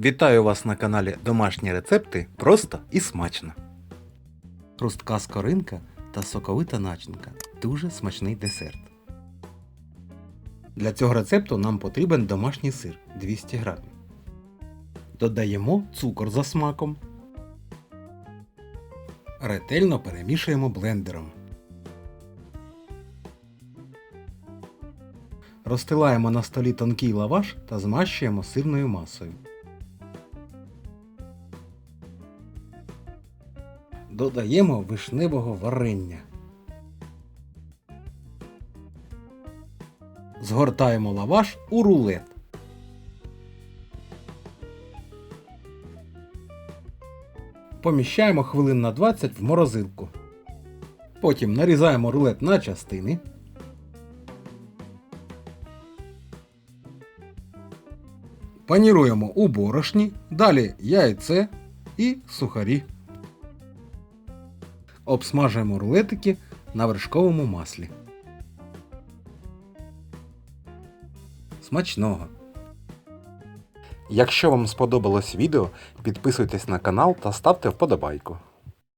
Вітаю вас на каналі Домашні рецепти просто і смачно. Хрустка скоринка та соковита начинка. Дуже смачний десерт. Для цього рецепту нам потрібен домашній сир 200 г. Додаємо цукор за смаком. Ретельно перемішуємо блендером. Розстилаємо на столі тонкий лаваш та змащуємо сирною масою. Додаємо вишневого варення. Згортаємо лаваш у рулет. Поміщаємо хвилин на 20 в морозилку. Потім нарізаємо рулет на частини. Паніруємо у борошні, далі яйце і сухарі. Обсмажуємо рулетики на вершковому маслі. Смачного! Якщо вам сподобалось відео, підписуйтесь на канал та ставте вподобайку.